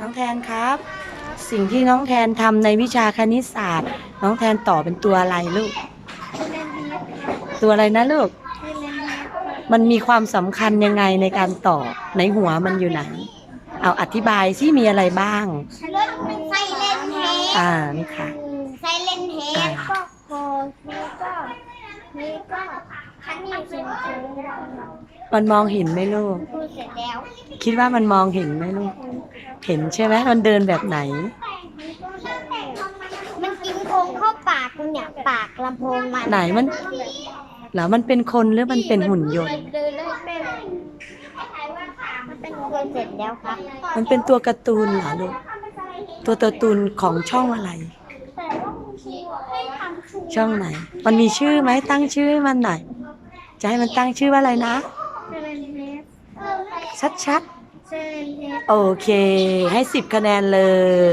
น้องแทนครับ สิ่งที่น้องแทนทำในวิชาคณิตศาสตร์ น้องแทนต่อเป็นตัวอะไรลูก ตัวอะไรนะลูก มันมีความสำคัญยังไงในการต่อในหัวมันอยู่ไหน เอาอธิบายที่มีอะไรบ้างรถไซเลนเฮดอ่านี่ค่ะ ไซเลนเฮดก็โฟนี่ก็นี่ก็คันนี้สูงสูงมันมองเห็นไหมลูกพูดเสร็จแล้ว คิดว่ามันมองเห็นไหมลูก เห็นใช่ไหมมันเดินแบบไหน มันกินโคงเข้าปากคุณเนี่ยปากลำโพงมันไหนมันแล้วมันเป็นคนหรือมันเป็นหุ่นยนต์ เดินเลยเป็นมันเป็นคนเสร็จแล้วครับมันเป็นตัวการ์ตูนเหรอลูกตัวการ์ตูนของช่องอะไรแต่ว่าคุณครูให้ทำชูช่องไหน มันมีชื่อไหมตั้งชื่อให้มันหน่อยจะให้มันตั้งชื่อว่าอะไรนะเซเลนเฮดชัดเซเลนเฮดๆ โอเค ให้สิบคะแนนเลย